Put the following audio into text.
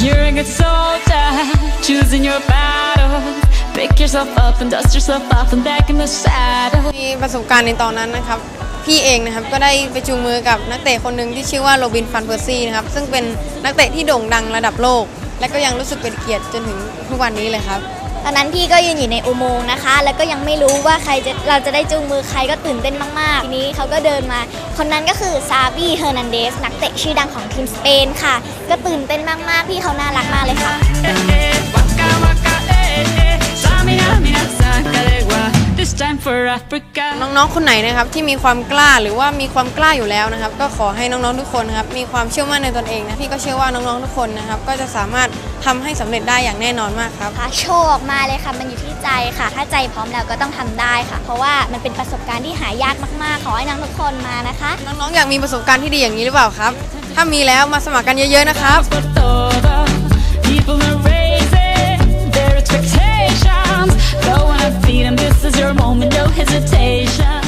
You're a good soldier, choosing your battle. Pick yourself up and dust yourself off and back in the saddle. มีประสบการณ์ในตอนนั้นนะครับ พี่เองนะครับก็ได้ไปจูงมือกับนักเตะคนหนึ่งที่ชื่อว่าโรบินฟันเพอร์ซี่นะครับ ซึ่งเป็นนักเตะที่โด่งดังระดับโลก และก็ยังรู้สึกเป็นเกียรติจนถึงทุกวันนี้เลยครับ ตอนนั้นพี่ก็ยืนอยู่ในอุโมงค์นะคะ แล้วก็ยังไม่รู้ว่าใครจะเราจะได้จูงมือใครก็ตื่นเต้นมาก ๆ ทีนี้เขาก็เดินมา คนนั้นก็คือซาบีเฮอร์นันเดสนักเตะชื่อดังของทีมสเปนค่ะ ก็ตื่นเต้นมาก ๆ พี่เขาน่ารักมากเลยค่ะ Waka waka eh eh. Samina mina sakalegua. This time for Africa. น้องๆ คนไหนนะครับที่มีความกล้าหรือว่ามีความกล้าอยู่แล้วนะครับ ก็ขอให้น้องๆ ทุกคนนะครับมีความเชื่อมั่นในตนเองนะพี่ก็เชื่อว่าน้องๆ ทุกคนนะครับก็จะสามารถ ทำให้สำเร็จได้อย่างแน่นอนมากครับค่ะโชคมาเลยค่ะมันอยู่ที่ใจค่ะ ถ้าใจพร้อมแล้วก็ต้องทำได้ค่ะ เพราะว่ามันเป็นประสบการณ์ที่หายากมากๆ ขอให้น้องทุกคนมานะคะ น้องๆอยากมีประสบการณ์ที่ดีอย่างนี้หรือเปล่าครับ ถ้ามีแล้วมาสมัครกันเยอะๆนะครับ This is your moment, no hesitation.